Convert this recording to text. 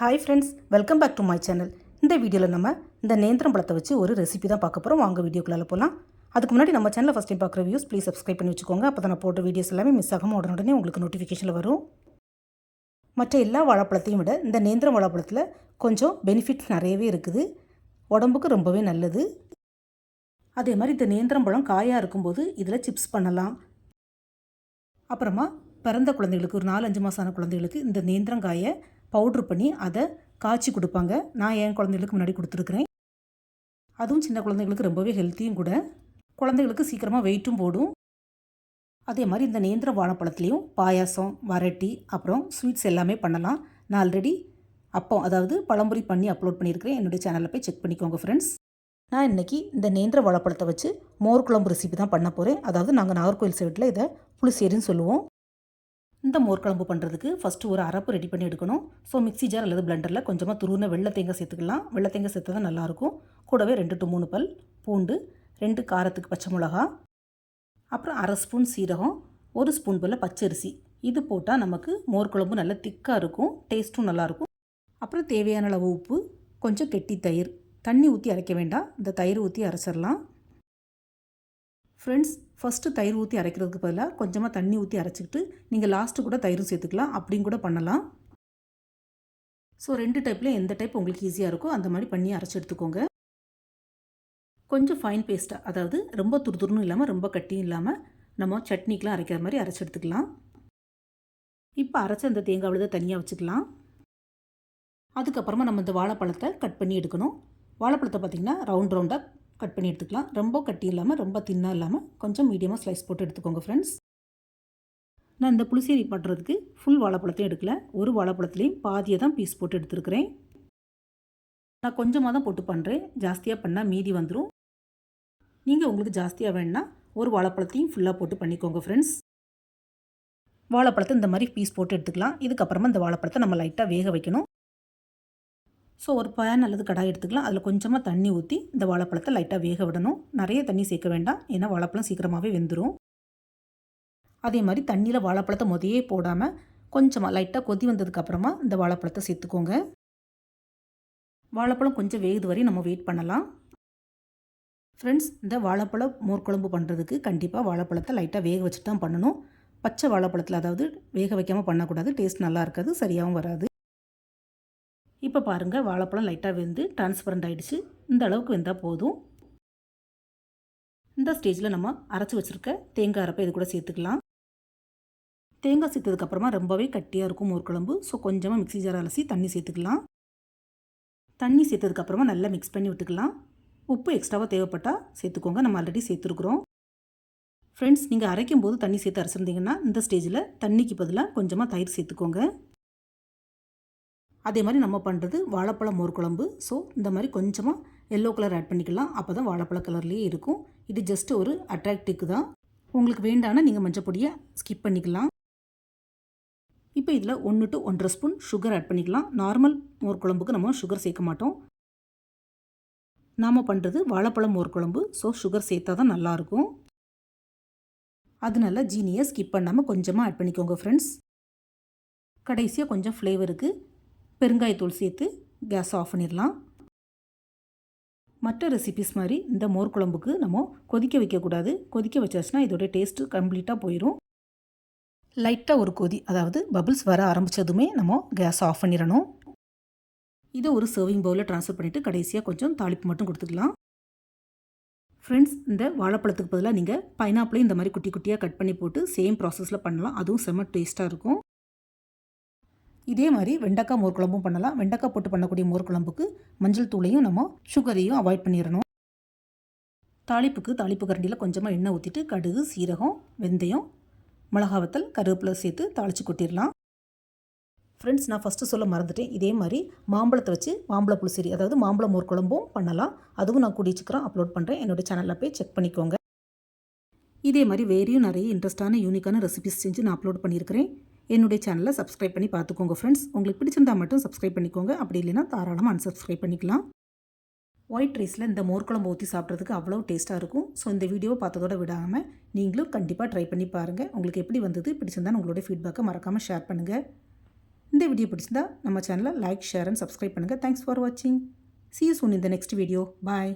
Hi friends welcome back to my channel இந்த வீடியோவில் நம்ம இந்த நேந்திரம் பழத்தை வச்சு ஒரு ரெசிபி தான் பார்க்க போகிறோம் வாங்க வீடியோக்குள்ளே போகலாம் அதுக்கு முன்னாடி நம்ம சேனலில் ஃபஸ்ட் டைம் பார்க்குற வியூஸ் ப்ளீஸ் சப்ஸ்கிரைப் பண்ணி வச்சுக்கோங்க. அப்போ தான் நான் போட்ட வீடியோஸ் எல்லாமே மிஸ் ஆகாமல் உடனே உங்களுக்கு நோட்டிஃபிகேஷனில் வரும். மற்ற எல்லா வாழைப்பழத்தையும் விட இந்த நேந்திரம் வாழைப்பழத்தில் கொஞ்சம் பெனிஃபிட்ஸ் நிறையவே இருக்குது. உடம்புக்கு ரொம்பவே நல்லது. அதே மாதிரி இந்த நேந்திரம் பழம் காயாக இருக்கும்போது இதில் சிப்ஸ் பண்ணலாம். அப்புறமா பிறந்த குழந்தைகளுக்கு ஒரு நாலு அஞ்சு ஆன குழந்தைகளுக்கு இந்த நேந்திரங்காயை பவுட்ரு பண்ணி அதை காய்ச்சி கொடுப்பாங்க. நான் என் குழந்தைகளுக்கு முன்னாடி கொடுத்துருக்குறேன். அதுவும் சின்ன குழந்தைகளுக்கு ரொம்பவே ஹெல்த்தியும் கூட. குழந்தைகளுக்கு சீக்கிரமாக வெயிட்டும் போடும். அதே மாதிரி இந்த நேந்திர வாழைப்பழத்துலேயும் பாயாசம் வரட்டி அப்புறம் ஸ்வீட்ஸ் எல்லாமே பண்ணலாம். நான் ஆல்ரெடி அப்போ அதாவது பழம்புரி பண்ணி அப்லோட் பண்ணியிருக்கிறேன். என்னுடைய சேனலில் போய் செக் பண்ணிக்கோங்க ஃப்ரெண்ட்ஸ் நான் இன்றைக்கி இந்த நேந்திர வாழைப்பழத்தை வச்சு மோர் குழம்பு ரெசிபி தான் பண்ண போகிறேன் அதாவது நாங்கள் நாகர்கோவில் சைடில் இதை புளிசேரின்னு சொல்லுவோம். இந்த மோர்க்குழம்பு பண்ணுறதுக்கு ஃபஸ்ட்டு ஒரு அரப்பு ரெடி பண்ணி எடுக்கணும். ஸோ மிக்ஸி ஜார் அல்லது பிளண்டரில் கொஞ்சமாக துருவின வெள்ளை தேங்காய் சேர்த்துக்கலாம். வெள்ளை தேங்காய் சேர்த்தா தான் நல்லாயிருக்கும். கூடவே ரெண்டு டு மூணு பல் பூண்டு ரெண்டு காரத்துக்கு பச்சை மிளகா அப்புறம் அரை ஸ்பூன் சீரகம் ஒரு ஸ்பூன் போல் பச்சரிசி. இது போட்டால் நமக்கு மோர்க்குழம்பு நல்லா திக்காக இருக்கும் டேஸ்ட்டும் நல்லாயிருக்கும். அப்புறம் தேவையான அளவு உப்பு கொஞ்சம் கெட்டி தயிர். தண்ணி ஊற்றி அரைக்க வேண்டாம். இந்த தயிர் ஊற்றி அரைச்சிடலாம். ஃப்ரெண்ட்ஸ் ஃபஸ்ட்டு தயிர் ஊற்றி அரைக்கிறதுக்கு பதிலாக கொஞ்சமாக தண்ணி ஊற்றி அரைச்சிக்கிட்டு நீங்கள் லாஸ்ட்டு கூட தயிரும் சேர்த்துக்கலாம். அப்படின்னு கூட பண்ணலாம். ஸோ ரெண்டு டைப்பில் எந்த டைப் உங்களுக்கு ஈஸியாக இருக்கோ அந்த மாதிரி பண்ணி அரைச்சி எடுத்துக்கோங்க. கொஞ்சம் ஃபைன் பேஸ்ட்டாக அதாவது ரொம்ப துருதுருன்னு இல்லாமல் ரொம்ப கட்டியும் இல்லாமல் நம்ம சட்னிக்கெலாம் அரைக்கிற மாதிரி அரைச்சி எடுத்துக்கலாம். இப்போ அரைச்ச அந்த தேங்காய் விழுத தனியாக வச்சுக்கலாம். அதுக்கப்புறமா நம்ம இந்த வாழைப்பழத்தை கட் பண்ணி எடுக்கணும். வாழைப்பழத்தை பார்த்திங்கன்னா ரவுண்ட் ரவுண்டாக கட் பண்ணி எடுத்துக்கலாம். ரொம்ப கட்டி இல்லாமல் ரொம்ப தின்னாக இல்லாமல் கொஞ்சம் மீடியமாக ஸ்லைஸ் போட்டு எடுத்துக்கோங்க ஃப்ரெண்ட்ஸ் நான் இந்த புளிசேரி பண்ணுறதுக்கு ஃபுல் வாழைப்பழத்தையும் எடுக்கல. ஒரு வாழைப்பழத்துலேயும் பாதியை தான் பீஸ் போட்டு எடுத்துருக்கிறேன். நான் கொஞ்சமாக தான் போட்டு பண்ணுறேன் ஜாஸ்தியாக பண்ணால் மீதி வந்துடும் நீங்கள் உங்களுக்கு ஜாஸ்தியாக வேணுன்னா ஒரு வாழைப்பழத்தையும் ஃபுல்லாக போட்டு பண்ணிக்கோங்க ஃப்ரெண்ட்ஸ் வாழைப்பழத்தை இந்த மாதிரி பீஸ் போட்டு எடுத்துக்கலாம். இதுக்கப்புறமா இந்த வாழைப்பழத்தை நம்ம லைட்டாக வேக வைக்கணும். ஸோ ஒரு பேன் அல்லது கடாய் எடுத்துக்கலாம். அதில் கொஞ்சமாக தண்ணி ஊற்றி இந்த வாழைப்பழத்தை லைட்டாக வேக விடணும். நிறைய தண்ணி சேர்க்க வேண்டாம். ஏன்னா வாழைப்பழம் சீக்கிரமாகவே வெந்துடும் அதே மாதிரி தண்ணியில் வாழைப்பழத்தை முதையே போடாமல் கொஞ்சமாக லைட்டாக கொதி வந்ததுக்கப்புறமா இந்த வாழைப்பழத்தை சேர்த்துக்கோங்க. வாழைப்பழம் கொஞ்சம் வேகுது வரையும் நம்ம வெயிட் பண்ணலாம். ஃப்ரெண்ட்ஸ் இந்த வாழைப்பழம் மோர் குழம்பு பண்ணுறதுக்கு கண்டிப்பாக வாழைப்பழத்தை லைட்டாக வேக வச்சு தான் பண்ணணும். பச்சை வாழைப்பழத்தில் அதாவது வேக வைக்காமல் பண்ணக்கூடாது. டேஸ்ட் நல்லா இருக்காது. சரியாகவும் வராது. இப்போ பாருங்கள் வாழைப்பழம் லைட்டாக வெந்து டிரான்ஸ்பரண்ட் ஆகிடுச்சு இந்த அளவுக்கு வெந்தால் போதும். இந்த ஸ்டேஜில் நம்ம அரைச்சி வச்சுருக்க தேங்காய் அரைப்பை இது கூட சேர்த்துக்கலாம். தேங்காய் சேர்த்ததுக்கப்புறமா ரொம்பவே கட்டியாக இருக்கும் மோர் குழம்பு. ஸோ கொஞ்சமாக மிக்ஸி ஜார் அலசி தண்ணி சேர்த்துக்கலாம். தண்ணி சேர்த்ததுக்கப்புறமா நல்லா மிக்ஸ் பண்ணி விட்டுக்கலாம். உப்பு எக்ஸ்ட்ராவாக தேவைப்பட்டால் சேர்த்துக்கோங்க. நம்ம ஆல்ரெடி சேர்த்துருக்குறோம். ஃப்ரெண்ட்ஸ் நீங்கள் அரைக்கும் போது தண்ணி சேர்த்து அரைச்சிருந்தீங்கன்னா இந்த ஸ்டேஜில் தண்ணிக்கு பதிலாக கொஞ்சமாக தயிர் சேர்த்துக்கோங்க. அதே மாதிரி நம்ம பண்ணுறது வாழைப்பழம் மோர் குழம்பு. ஸோ இந்த மாதிரி கொஞ்சமாக எல்லோ கலர் ஆட் பண்ணிக்கலாம். அப்போ தான் வாழைப்பழ கலர்லேயே இருக்கும். இது ஜஸ்ட் ஒரு அட்ராக்டிவ்க்கு தான். உங்களுக்கு வேண்டானா நீங்கள் மஞ்சள் பொடியை ஸ்கிப் பண்ணிக்கலாம். இப்போ இதில் ஒன்று டு ஒன்றரை ஸ்பூன் சுகர் ஆட் பண்ணிக்கலாம். நார்மல் மோர் குழம்புக்கு நம்ம சுகர் சேர்க்க மாட்டோம். நாம் பண்ணுறது வாழைப்பழம் மோர் குழம்பு. ஸோ சுகர் சேர்த்தா தான் நல்லாயிருக்கும் அதனால ஜீனியை ஸ்கிப் பண்ணாமல் கொஞ்சமாக ஆட் பண்ணிக்கோங்க ஃப்ரெண்ட்ஸ் கடைசியாக கொஞ்சம் ஃப்ளேவருக்கு பெருங்காயத்தூள் சேர்த்து கேஸ் ஆஃப் பண்ணிடலாம். மற்ற ரெசிபிஸ் மாதிரி இந்த மோர் குழம்புக்கு நம்ம கொதிக்க வைக்கக்கூடாது. கொதிக்க வச்சாச்சுன்னா இதோட டேஸ்ட்டு கம்ப்ளீட்டாக போயிடும் லைட்டாக ஒரு கொதி அதாவது பபிள்ஸ் வர ஆரம்பித்ததுமே நம்ம கேஸ் ஆஃப் பண்ணிடணும். இதை ஒரு சர்விங் பவுலில் ட்ரான்ஸ்ஃபர் பண்ணிவிட்டு கடைசியாக கொஞ்சம் தாளிப்பு மட்டும் கொடுத்துக்கலாம். ஃப்ரெண்ட்ஸ் இந்த வாழைப்பழத்துக்கு பதிலாக நீங்கள் பைனாப்பிளையும் இந்த மாதிரி குட்டி குட்டியாக கட் பண்ணி போட்டு சேம் ப்ராசஸில் பண்ணலாம். அதுவும் செம்ம டேஸ்ட்டாக இருக்கும். இதே மாதிரி வெண்டைக்காய் மோர் குழம்பும் பண்ணலாம். வெண்டைக்காய் போட்டு பண்ணக்கூடிய மோர் குழம்புக்கு மஞ்சள் தூளையும் நம்ம சுகரையும் அவாய்ட் பண்ணிடணும் தாளிப்புக்கு தாளிப்பு கரண்டியில் கொஞ்சமாக எண்ணெய் ஊற்றிட்டு கடுகு சீரகம் வெந்தயம் மிளகாவத்தல் கருவேப்பிலை சேர்த்து தாளித்து கொட்டிடலாம் ஃப்ரெண்ட்ஸ் நான் ஃபஸ்ட்டு சொல்ல மறந்துட்டேன். இதே மாதிரி மாம்பழத்தை வச்சு மாம்பழ புளிசேரி அதாவது மாம்பழ மோர் குழம்பும் பண்ணலாம். அதுவும் நான் கூடிய சீக்கிரம் அப்லோட் பண்ணுறேன் என்னோடய சேனலில் போய் செக் பண்ணிக்கோங்க. இதே மாதிரி வேறையும் நிறைய இன்ட்ரெஸ்டான யூனிக்கான ரெசிபிஸ் செஞ்சு நான் அப்லோட் பண்ணியிருக்கிறேன் என்னுடைய சேனலை சப்ஸ்கிரைப் பண்ணி பார்த்துக்கோங்க ஃப்ரெண்ட்ஸ் உங்களுக்கு பிடிச்சிருந்தா மட்டும் சப்ஸ்கிரைப் பண்ணிக்கோங்க. அப்படி இல்லைன்னா தாராளமாக அன்சப்ஸ்கிரைப் பண்ணிக்கலாம். ஒயிட் ரைஸில் இந்த மோர் குழம்பு ஊற்றி சாப்பிட்றதுக்கு அவ்வளோ டேஸ்ட்டாக இருக்கும். ஸோ இந்த வீடியோ பார்த்ததோட விடாமல் நீங்களும் கண்டிப்பாக ட்ரை பண்ணி பாருங்கள் உங்களுக்கு எப்படி வந்தது பிடிச்சிருந்தான்னு உங்களோட ஃபீட்பேக்கை மறக்காமல் ஷேர் பண்ணுங்கள் இந்த வீடியோ பிடிச்சிருந்தா நம்ம சேனலை லைக் ஷேர் அண்ட் சப்ஸ்கிரைப் பண்ணுங்கள் தேங்க்ஸ் ஃபார் வாட்சிங் சி யூ சூன் இந்த நெக்ஸ்ட் வீடியோ பாய்